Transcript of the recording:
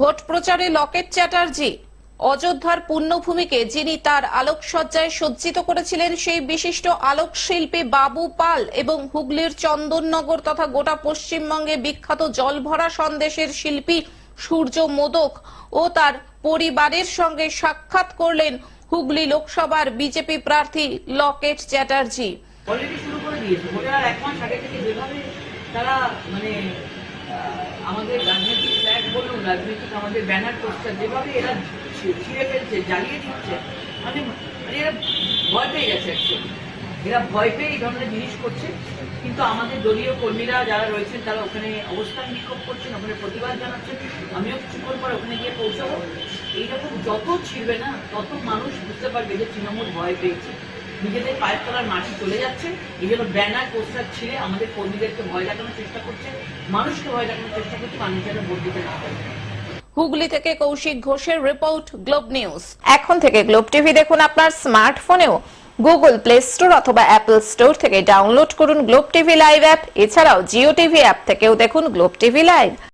Vote প্রচারে লকেট চ্যাটার্জি। অযোধ্যার পুণ্যভূমিকে যিনি তার আলোকসজ্জায় সজ্জিত করেছিলেন, সেই বিশিষ্ট আলোকশিল্পী বাবু পাল এবং হুগলির চন্দননগর তথা গোটা পশ্চিমবঙ্গে বিখ্যাত জলভরা সন্দেশের শিল্পী সূর্য মোদক ও তার পরিবারের সঙ্গে সাক্ষাৎ করলেন হুগলি লোকসভার বিজেপি প্রার্থী লকেট চ্যাটার্জি। তারা মানে আমাদের বলুন, রাজনৈতিক আমাদের ব্যানার পোস্টার যেভাবে এরা ছিঁড়ে ফেলছে, জ্বালিয়ে দিচ্ছে মানে মানে এরা ভয় পেয়ে গেছে অ্যাকচুয়ালি এরা ভয় পেয়ে এই ধরনের জিনিস করছে, কিন্তু আমাদের দলীয় কর্মীরা যারা রয়েছেন, তারা ওখানে অবস্থান বিক্ষোভ করছেন, ওখানে প্রতিবাদ জানাচ্ছেন। আমিও কিছুক্ষণ পর ওখানে গিয়ে পৌঁছাবো। এইরকম যত ছিঁড়বে না, তত মানুষ বুঝতে পারবে যে তৃণমূল ভয় পেয়েছে। নিজেদের পায়ের তলার মাটি চলে যাচ্ছে, এই জন্য ব্যানার, পোস্টার ছিঁড়ে আমাদের কর্মীদেরকে ভয় দেখানোর চেষ্টা করছে, মানুষকে ভয় দেখানোর চেষ্টা করছে, মানুষ যেন ভোট দিতে না পারে। হুগলি থেকে কৌশিক ঘোষের রিপোর্ট, গ্লোব নিউজ। এখন থেকে গ্লোব টিভি দেখুন আপনার স্মার্টফোনেও। গুগল প্লে স্টোর অথবা অ্যাপল স্টোর থেকে ডাউনলোড করুন গ্লোব টিভি লাইভ অ্যাপ। এছাড়াও জিও টিভি অ্যাপ থেকেও দেখুন গ্লোব টিভি লাইভ।